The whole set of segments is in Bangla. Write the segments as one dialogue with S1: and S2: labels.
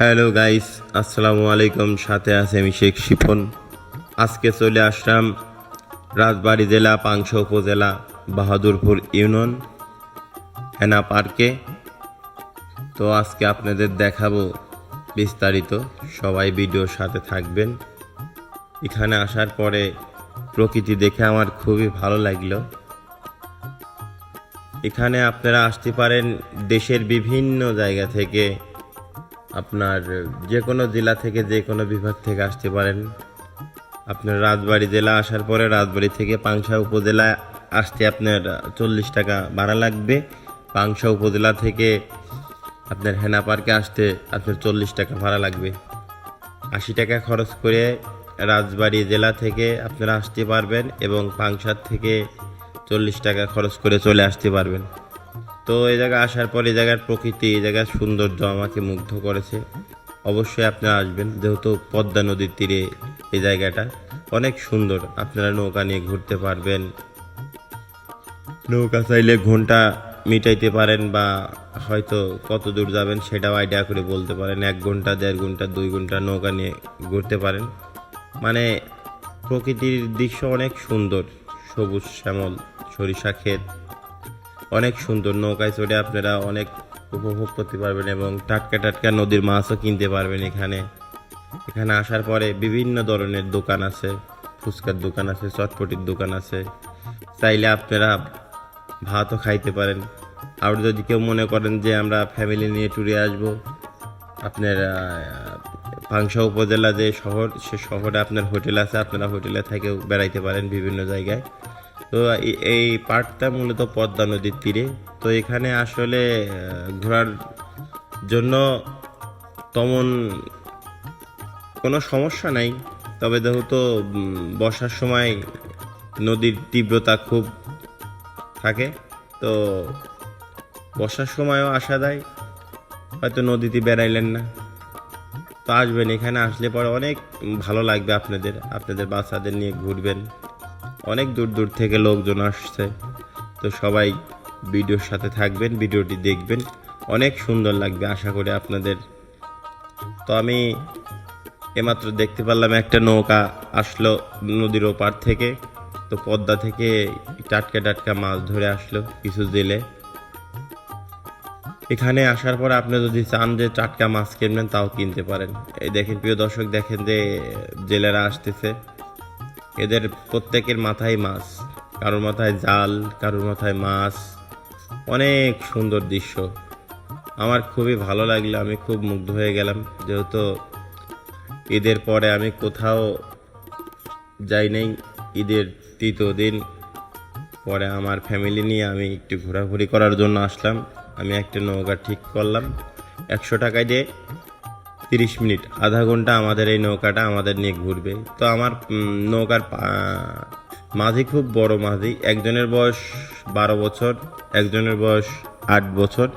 S1: হ্যালো গাইস, আসসালামু আলাইকুম। সাথে আছে আমি শেখ শিফন আজকে চলে আসলাম রাজবাড়ী জেলা, পাংশা উপজেলা, বাহাদুরপুর ইউনিয়ন, হেনা পার্কে। তো আজকে আপনাদের দেখাবো বিস্তারিত। সবাই ভিডিওর সাথে থাকবেন। এখানে আসার পরে প্রকৃতি দেখে আমার খুবই ভালো লাগল। এখানে আপনারা আসতে পারেন দেশের বিভিন্ন জায়গা থেকে আপনার যে কোনো জেলা থেকে, যে কোনো বিভাগ থেকে আসতে পারেন। আপনার রাজবাড়ি জেলা আসার পরে রাজবাড়ি থেকে পাংশা উপজেলা আসতে আপনার চল্লিশ টাকা ভাড়া লাগবে। পাংশা উপজেলা থেকে আপনার হেনা পার্কে আসতে আপনার চল্লিশ টাকা ভাড়া লাগবে। আশি টাকা খরচ করে রাজবাড়ি জেলা থেকে আপনারা আসতে পারবেন এবং পাংশার থেকে চল্লিশ টাকা খরচ করে চলে আসতে পারবেন। তো এই জায়গায় আসার পর এই জায়গার প্রকৃতি এই জায়গার সৌন্দর্য আমাকে মুগ্ধ করেছে। অবশ্যই আপনারা আসবেন, যেহেতু পদ্মা নদীর তীরে এই জায়গাটা অনেক সুন্দর। আপনারা নৌকা নিয়ে ঘুরতে পারবেন। নৌকা চাইলে ঘণ্টা মিটাইতে পারেন বা হয়তো কত দূর যাবেন সেটাও আইডিয়া করে বলতে পারেন। এক ঘণ্টা, দেড় ঘণ্টা, দুই ঘণ্টা নৌকা নিয়ে ঘুরতে পারেন। মানে প্রকৃতির দৃশ্য অনেক সুন্দর। সবুজ শ্যামল, সরিষা ক্ষেত অনেক সুন্দর নৌকায় চড়ে আপনারা অনেক উপভোগ করতে পারবেন এবং টাটকা টাটকা নদীর মাছও কিনতে পারবেন এখানে। এখানে আসার পরে বিভিন্ন ধরনের দোকান আছে, ফুচকার দোকান আছে, চটপটির দোকান আছে। চাইলে আপনারা ভাতও খাইতে পারেন। আর যদি কেউ মনে করেন যে আমরা ফ্যামিলি নিয়ে ট্যুরে আসব, আপনার পাংশা উপজেলা যে শহর, সে শহরে আপনার হোটেল আছে, আপনারা হোটেলে থেকেও বেড়াইতে পারেন বিভিন্ন জায়গায়। তো এই- পার্কটা মূলত পদ্মা নদীর তীরে। তো এখানে আসলে ঘোরার জন্য তেমন কোনো সমস্যা নাই। তবে যেহেতু বর্ষার সময় নদীর তীব্রতা খুব থাকে, তো বর্ষার সময়ও আসা দেয় হয়তো নদীতে বেড়াইলেন না। তো আসবেন এখানে, আসলে পরে অনেক ভালো লাগবে আপনাদের আপনাদের বাচ্চাদের নিয়ে ঘুরবেন। অনেক দূর দূর থেকে লোকজন আসছে। তো সবাই ভিডিওর সাথে থাকবেন, ভিডিওটি দেখবেন। অনেক সুন্দর লাগবে, আশা করি আপনাদের। তো আমি এমাত্র দেখতে পারলাম একটা নৌকা আসলো নদীর ওপার থেকে। তো পদ্মা থেকে টাটকা টাটকা মাছ ধরে আসলো কিছু জেলে। এখানে আসার পর আপনি যদি চান যে টাটকা মাছ কিনবেন, তাও কিনতে পারেন। এই দেখেন, প্রিয় দর্শক, দেখেন যে জেলেরা আসতেছে। এদের প্রত্যেকের মাথায় মাছ, কারোর মাথায় জাল, কারোর মাথায় মাছ। অনেক সুন্দর দৃশ্য। আমার খুবই ভালো লাগল, আমি খুব মুগ্ধ হয়ে গেলাম। যেহেতু ঈদের পরে আমি কোথাও যাই নাই, ঈদের তৃতীয় দিন পরে আমার ফ্যামিলি নিয়ে আমি একটু ঘোরাঘুরি করার জন্য আসলাম। আমি একটা নৌকা ঠিক করলাম। একশো টাকায় দিয়ে তিরিশ মিনিট, আধা ঘণ্টা আমাদের এই নৌকাটা আমাদের নিয়ে ঘুরবে। তো আমার নৌকার মাঝি খুব বড় মাঝি, একজনের বয়স বারো বছর, একজনের বয়স আট বছর।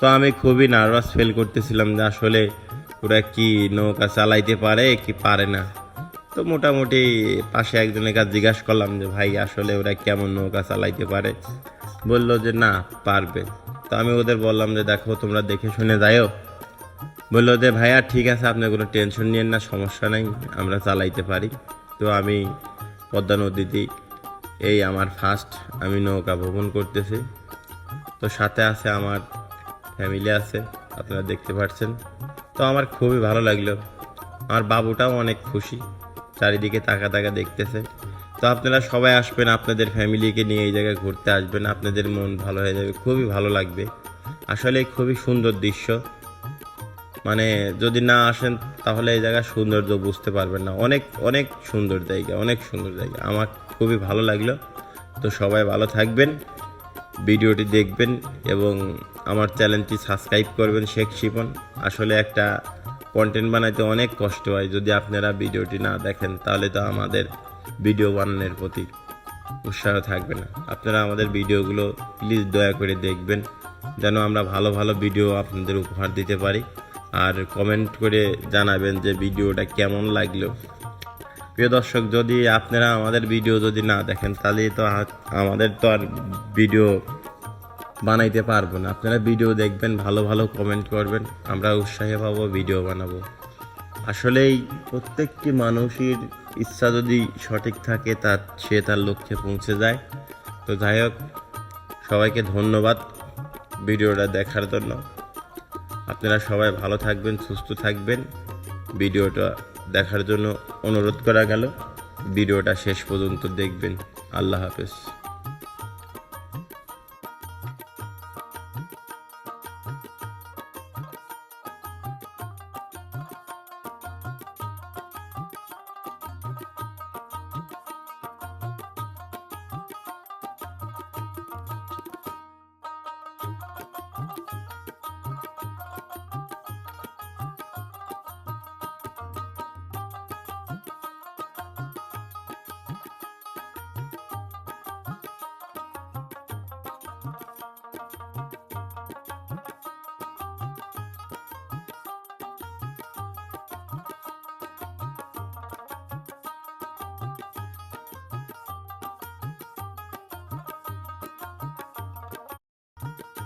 S1: তো আমি খুবই নার্ভাস ফিল করতেছিলাম যে আসলে ওরা কি নৌকা চালাইতে পারে কি পারে না। তো মোটামুটি পাশে একজনের কাছে জিজ্ঞাসা করলাম যে, ভাই, আসলে ওরা কেমন নৌকা চালাইতে পারে? বলল যে, না, পারবে। তো আমি ওদের বললাম যে, দেখো, তোমরা দেখে শুনে যাইও। বলল যে ভাইয়া, ঠিক আছে আপনার কোনো টেনশন নিয়েন না, সমস্যা নাই, আমরা চালাইতে পারি। তো আমি পদ্মা নদীতে এই আমার ফার্স্ট আমি নৌকা ভ্রমণ করতেছি। তো সাথে আছে আমার ফ্যামিলি আছে, আপনারা দেখতে পাচ্ছেন তো আমার খুবই ভালো লাগল। আমার বাবুটাও অনেক খুশি, চারিদিকে তাকা তাকা দেখতেছে। তো আপনারা সবাই আসবেন, আপনাদের ফ্যামিলিকে নিয়ে এই জায়গায় ঘুরতে আসবেন, আপনাদের মন ভালো হয়ে যাবে, খুবই ভালো লাগবে। আসলে খুবই সুন্দর দৃশ্য। মানে যদি না আসেন, তাহলে এই জায়গার সৌন্দর্য বুঝতে পারবেন না। অনেক অনেক সুন্দর জায়গা, অনেক সুন্দর জায়গা। আমার খুবই ভালো লাগল। তো সবাই ভালো থাকবেন, ভিডিওটি দেখবেন এবং আমার চ্যানেলটি সাবস্ক্রাইব করবেন শেখ শিপন। আসলে একটা কন্টেন্ট বানাইতে অনেক কষ্ট হয়। যদি আপনারা ভিডিওটি না দেখেন, তাহলে তো আমাদের ভিডিও বানানোর প্রতি উৎসাহ থাকবে না। আপনারা আমাদের ভিডিওগুলো প্লিজ দয়া করে দেখবেন, যেন আমরা ভালো ভালো ভিডিও আপনাদের উপহার দিতে পারি। আর কমেন্ট করে জানাবেন যে ভিডিওটা কেমন লাগল। প্রিয় দর্শক, যদি আপনারা আমাদের ভিডিও যদি না দেখেন, তাহলে তো আমাদের তো আর ভিডিও বানাইতে পারব না। আপনারা ভিডিও দেখবেন, ভালো ভালো কমেন্ট করবেন, আমরা উৎসাহে পাবো ভিডিও বানাবো। আসলেই প্রত্যেকটি মানুষের ইচ্ছা যদি সঠিক থাকে তার সে তার লক্ষ্যে পৌঁছে যায়। তো যাই হোক, সবাইকে ধন্যবাদ ভিডিওটা দেখার জন্য। আপনারা সবাই ভালো থাকবেন, সুস্থ থাকবেন। ভিডিওটা দেখার জন্য অনুরোধ করা গেল। ভিডিওটা শেষ পর্যন্ত দেখবেন। আল্লাহ হাফেজ। Yeah.